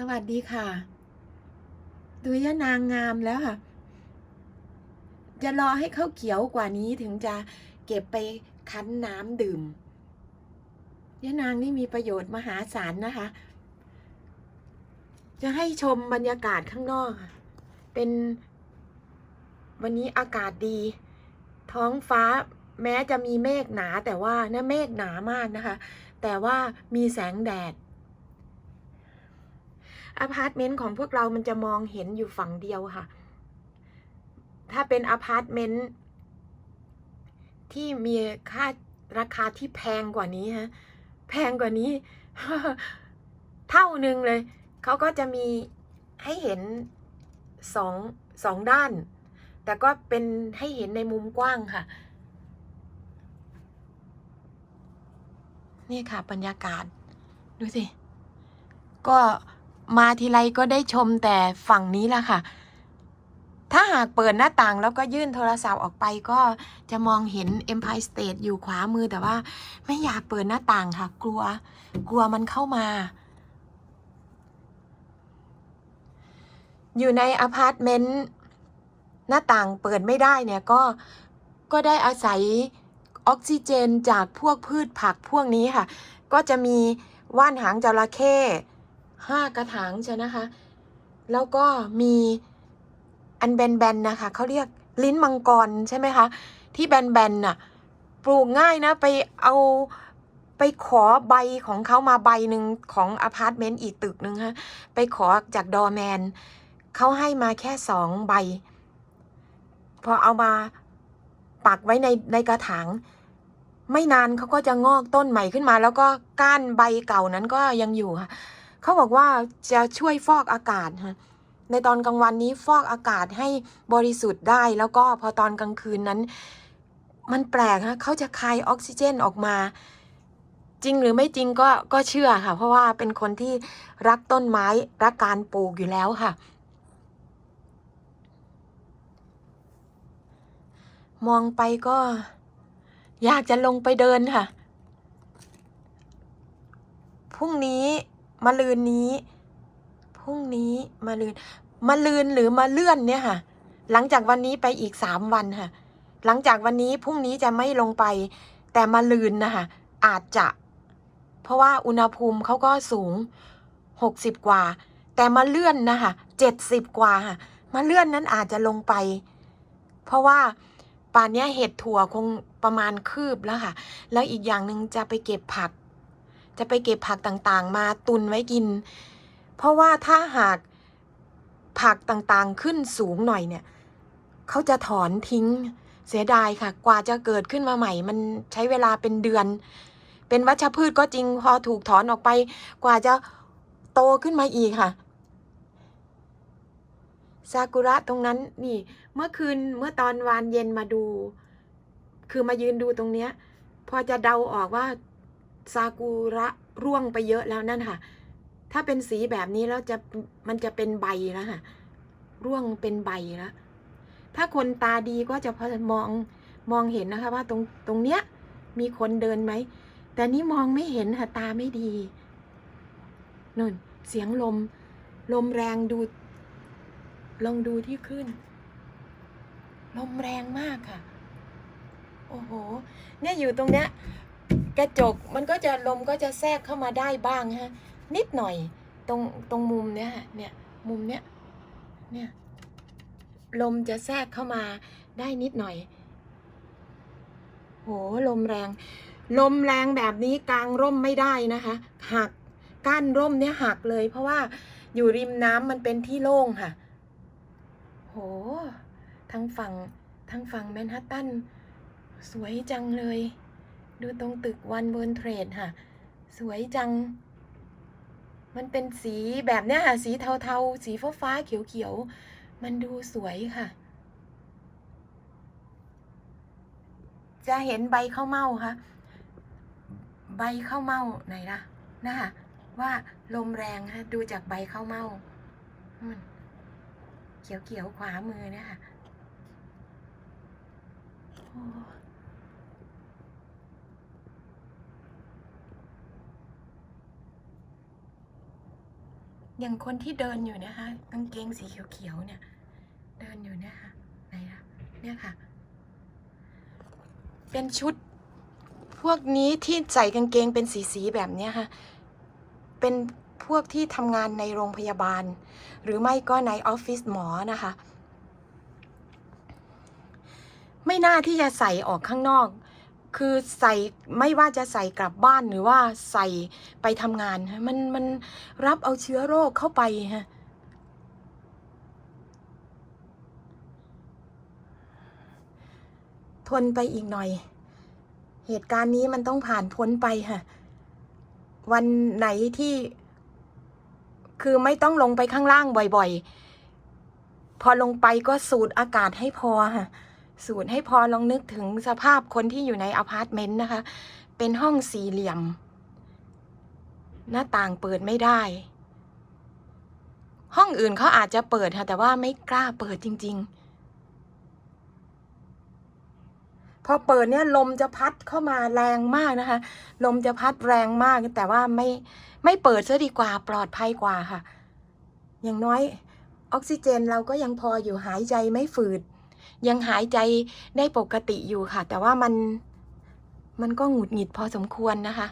สวัสดีค่ะ ดูยะนางงามแล้วค่ะ จะรอให้เขาเขียวกว่านี้ถึงจะเก็บไปคั้นน้ำดื่มยะนางนี่มีประโยชน์มหาศาลนะคะ จะให้ชมบรรยากาศข้างนอก เป็นวันนี้อากาศดี ท้องฟ้าแม้จะมีเมฆหนาแต่ว่านะเมฆหนามากนะคะ แต่ว่ามีแสงแดด อพาร์ตเมนต์ของพวกเรามันจะมองเห็นอยู่ฝั่งเดียวค่ะ ถ้าเป็นอพาร์ตเมนต์ที่มีค่าราคาที่แพงกว่านี้ฮะ แพงกว่านี้ เท่าหนึ่งเลย เขาก็จะมีให้เห็นสองสองด้าน แต่ก็เป็นให้เห็นในมุมกว้างค่ะ นี่ค่ะบรรยากาศ ดูสิ ก็ มาทีไรก็ได้ชมแต่ฝั่งนี้แหละค่ะ ถ้าหากเปิดหน้าต่างแล้วก็ยื่นโทรศัพท์ออกไปก็จะมองเห็น Empire State อยู่ขวามือแต่ว่าไม่อยากเปิดหน้าต่างค่ะ กลัว กลัวมันเข้ามา อยู่ในอพาร์ตเมนต์หน้าต่างเปิดไม่ได้เนี่ยก็ก็ได้อาศัยออกซิเจนจากพวกพืชผักพวกนี้ค่ะ ก็จะมีว่านหางจระเข้ ห้ากระถางใช่นะคะ แล้วก็มีอันแบนๆนะคะเขาเรียกลิ้นมังกรใช่ไหมคะ ที่แบนๆน่ะปลูกง่ายนะไปเอาไปขอใบของเขามาใบหนึ่งของอพาร์ตเมนต์อีกตึกหนึ่งฮะไปขอจากดอแมนเขาให้มาแค่สองใบ พอเอามาปักไว้ในในกระถางไม่นานเขาก็จะงอกต้นใหม่ขึ้นมา แล้วก็ก้านใบเก่านั้นก็ยังอยู่ค่ะ เขาบอกว่าจะช่วยฟอกอากาศค่ะในตอนกลางวันนี้ฟอกอากาศให้บริสุทธิ์ได้ แล้วก็พอตอนกลางคืนนั้น มันแปลกฮะเขาจะคายออกซิเจนออกมา จริงหรือไม่จริงก็ก็เชื่อค่ะ เพราะว่าเป็นคนที่รักต้นไม้รักการปลูกอยู่แล้วค่ะ มองไปก็ อยากจะลงไปเดินค่ะพรุ่งนี้ มาลืนนี้ พรุ่งนี้มาลืนมาลืนหรือมาเลื่อนเนี่ยค่ะ หลังจากวันนี้ไปอีกสามวันค่ะ หลังจากวันนี้พรุ่งนี้จะไม่ลงไป แต่มาลืนนะคะอาจจะ เพราะว่าอุณหภูมิเขาก็สูงหกสิบกว่า แต่มาเลื่อนนะคะเจ็ดสิบกว่าค่ะมาเลื่อนนั้นอาจจะลงไป เพราะว่าป่านนี้เห็ดถั่วคงประมาณคืบแล้วค่ะ แล้วอีกอย่างหนึ่งจะไปเก็บผัก จะไปเก็บผักต่างๆ มาตุนไว้กิน เพราะว่าถ้าหากผักต่างๆขึ้นสูงหน่อยเนี่ย เขาจะถอนทิ้งเสียดายค่ะ กว่าจะเกิดขึ้นมาใหม่ มันใช้เวลาเป็นเดือน เป็นวัชพืชก็จริงพอถูกถอนออกไป กว่าจะโตขึ้นมาอีกค่ะซากุระตรงนั้นนี่ เมื่อคืนเมื่อตอนวานเย็นมาดู คือมายืนดูตรงเนี้ย พอจะเดาออกว่า ซากุระร่วงไปเยอะแล้วนั่นค่ะ ถ้าเป็นสีแบบนี้แล้วจะมันจะเป็นใบแล้วค่ะ ร่วงเป็นใบแล้วถ้าคนตาดีก็จะพอมองมองเห็นนะคะ ว่าตรงตรงเนี้ยมีคนเดินไหม แต่นี่มองไม่เห็นค่ะตาไม่ดีนู่นเสียงลม ลมแรงดูลองดูที่ขึ้น ลมแรงมากค่ะ โอ้โห เนี่ยอยู่ตรงเนี้ย กระจกมันก็จะลมก็จะแทรกเข้ามาได้บ้างฮะนิดหน่อยตรงตรงมุมเนี้ยเนี่ยมุมเนี้ยเนี่ยลมจะแทรกเข้ามาได้นิดหน่อยโหลมแรง ลมแรงแบบนี้กลางร่มไม่ได้นะคะหักก้านร่มเนี่ยหักเลย เพราะว่าอยู่ริมน้ำมันเป็นที่โล่งค่ะ โหทั้งฝั่งทั้งฝั่งแมนฮัตตัน สวยจังเลย ดูตรงตึกวันเวิร์นเทรดค่ะ สวยจัง มันเป็นสีแบบเนี้ยค่ะ สีเทาๆ สีฟ้าฟ้าๆเขียวๆ มันดูสวยค่ะ จะเห็นใบข้าวเม่าค่ะ ใบข้าวเม่าไหนล่ะนะคะว่าลมแรงฮะดูจากใบข้าวเม่าเขียวๆขวามือเนะคะโอ้ อย่างคนที่เดินอยู่นะคะกางเกงสีเขียวๆเนี่ย เดินอยู่เนี่ยค่ะไหนล่ะเนี่ยค่ะ เป็นชุดพวกนี้ที่ใส่กางเกงเป็นสีๆแบบเนี้ยค่ะ เป็นพวกที่ทำงานในโรงพยาบาล หรือไม่ก็ในออฟฟิศหมอนะคะ ไม่น่าที่จะใส่ออกข้างนอก คือใส่ไม่ว่าจะใส่กลับบ้านหรือว่าใส่ไปทำงาน มันมันรับเอาเชื้อโรคเข้าไปฮะทนไปอีกหน่อย เหตุการณ์นี้มันต้องผ่านพ้นไปค่ะ วันไหนที่ คือไม่ต้องลงไปข้างล่างบ่อยๆ พอลงไปก็สูดอากาศให้พอค่ะ สูดให้พอลองนึกถึงสภาพคนที่อยู่ในอพาร์ตเมนต์นะคะ เป็นห้องสี่เหลี่ยม หน้าต่างเปิดไม่ได้ ห้องอื่นเขาอาจจะเปิดค่ะแต่ว่าไม่กล้าเปิดจริง ๆ พอเปิดเนี่ยลมจะพัดเข้ามาแรงมากนะคะ ลมจะพัดแรงมาก แต่ว่าไม่ไม่เปิดซะดีกว่าปลอดภัยกว่าค่ะ อย่างน้อย ออกซิเจนเราก็ยังพออยู่หายใจไม่ฝืด ยังหายใจได้ปกติอยู่ค่ะ แต่ว่ามันมันก็หงุดหงิดพอสมควรนะคะ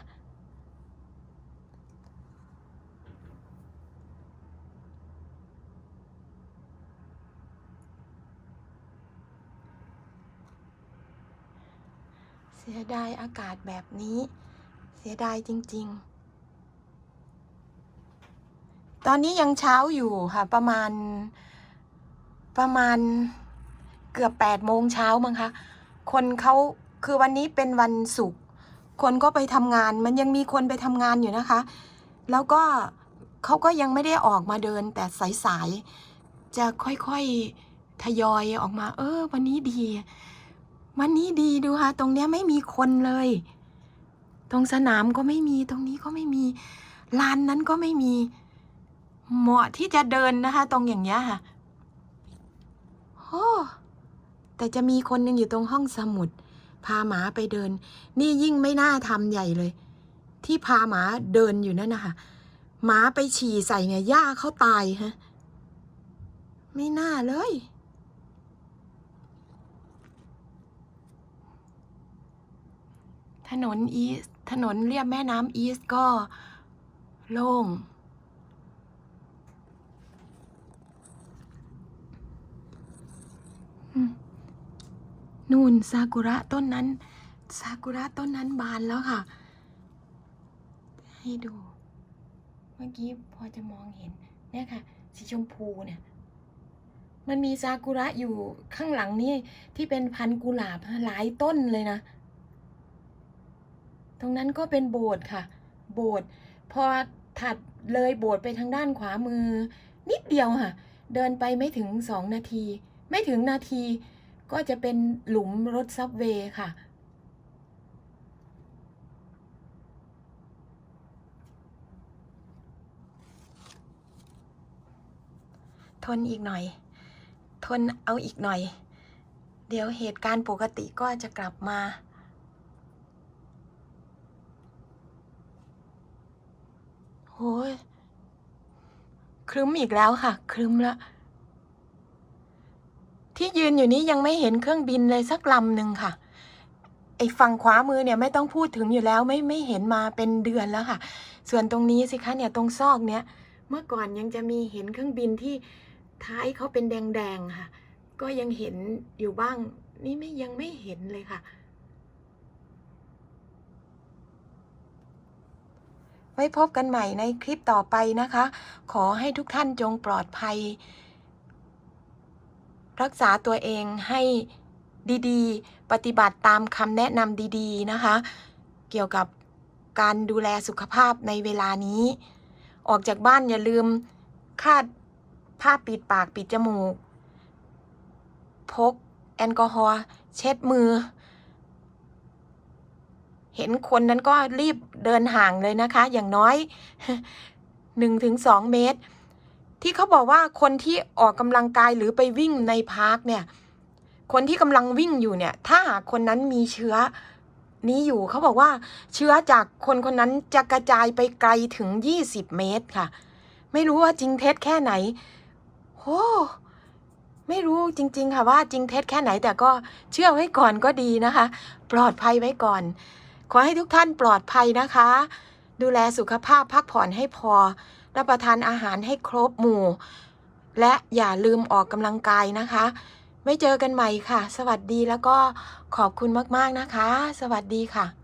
เสียดายอากาศแบบนี้ เสียดายจริง ๆ ตอนนี้ยังเช้าอยู่ค่ะ ประมาณประมาณ เกือบแปดโมงเช้ามั้งคะคนเขาคือวันนี้เป็นวันศุกร์คนก็ไปทำงาน มันยังมีคนไปทำงานอยู่นะคะ แล้วก็เขาก็ยังไม่ได้ออกมาเดินแต่สายๆจะค่อยๆทยอยออกมา เออ วันนี้ดี วันนี้ดีดูค่ะ ตรงเนี้ยไม่มีคนเลย ตรงสนามก็ไม่มีตรงนี้ก็ไม่มีลานนั้นก็ไม่มีเหมาะที่จะเดินนะคะ ตรงอย่างเงี้ยค่ะโอ้ แต่จะมีคนหนึ่งอยู่ตรงห้องสมุด พาหมาไปเดิน นี่ยิ่งไม่น่าทำใหญ่เลย ที่พาหมาเดินอยู่นั่นนะคะหมาไปฉี่ใส่เนี่ยย่าเขาตายฮะ ไม่น่าเลย ถนนอีสถนนเรียบแม่น้ำอีสก็โล่งอืม นู่นซากุระต้นนั้นซากุระต้นนั้นบานแล้วค่ะ ให้ดู เมื่อกี้พอจะมองเห็นเนี่ยค่ะ สีชมพูเนี่ยมันมีซากุระอยู่ข้างหลังนี่ที่เป็นพันกุหลาบหลายต้นเลยนะ ตรงนั้นก็เป็นโบสถ์ค่ะ โบสถ์พอถัดเลยโบสถ์ไปทางด้านขวามือ นิดเดียวค่ะ เดินไปไม่ถึงสองนาที ไม่ถึงนาที ก็จะเป็นหลุมรถซับเวย์ค่ะ ทนอีกหน่อย ทนเอาอีกหน่อย เดี๋ยวเหตุการณ์ปกติก็จะกลับมาโอ้ยครึ้มอีกแล้วค่ะ ครึ้มแล้ว ที่ยืนอยู่นี้ยังไม่เห็นเครื่องบินเลยสักลำหนึ่งค่ะ ไอ้ฝั่งขวามือเนี่ยไม่ต้องพูดถึงอยู่แล้วไม่ไม่เห็นมาเป็นเดือนแล้วค่ะ ส่วนตรงนี้สิคะเนี่ยตรงซอกเนี้ยเมื่อก่อนยังจะมีเห็นเครื่องบินที่ท้ายเขาเป็นแดงๆค่ะ ก็ยังเห็นอยู่บ้าง นี่ไม่ยังไม่เห็นเลยค่ะ ไว้พบกันใหม่ในคลิปต่อไปนะคะ ขอให้ทุกท่านจงปลอดภัย รักษาตัวเองให้ดีๆ ปฏิบัติตามคำแนะนำดีๆนะคะ เกี่ยวกับการดูแลสุขภาพในเวลานี้ ออกจากบ้านอย่าลืมคาดผ้าปิดปากปิดจมูก พกแอลกอฮอล์เช็ดมือ เห็นคนนั้นก็รีบเดินห่างเลยนะคะ อย่างน้อยหนึ่งถึงสองเมตร ที่เขาบอกว่าคนที่ออกกำลังกายหรือไปวิ่งในพาร์คเนี่ย คนที่กำลังวิ่งอยู่เนี่ย ถ้าหากคนนั้นมีเชื้อนี้อยู่เขาบอกว่าเชื้อจากคนคนนั้นจะกระจายไปไกลถึง 20 เมตรค่ะ ไม่รู้ว่าจริงเท็จแค่ไหนโหไม่รู้จริง ๆ ค่ะว่าจริงเท็จแค่ไหน แต่ก็เชื่อไว้ก่อนก็ดีนะคะ ปลอดภัยไว้ก่อน ขอให้ทุกท่านปลอดภัยนะคะ ดูแลสุขภาพพักผ่อนให้พอ รับประทานอาหารให้ครบหมู่ และอย่าลืมออกกำลังกายนะคะ ไม่เจอกันใหม่ค่ะ สวัสดีแล้วก็ขอบคุณมากๆนะคะ สวัสดีค่ะ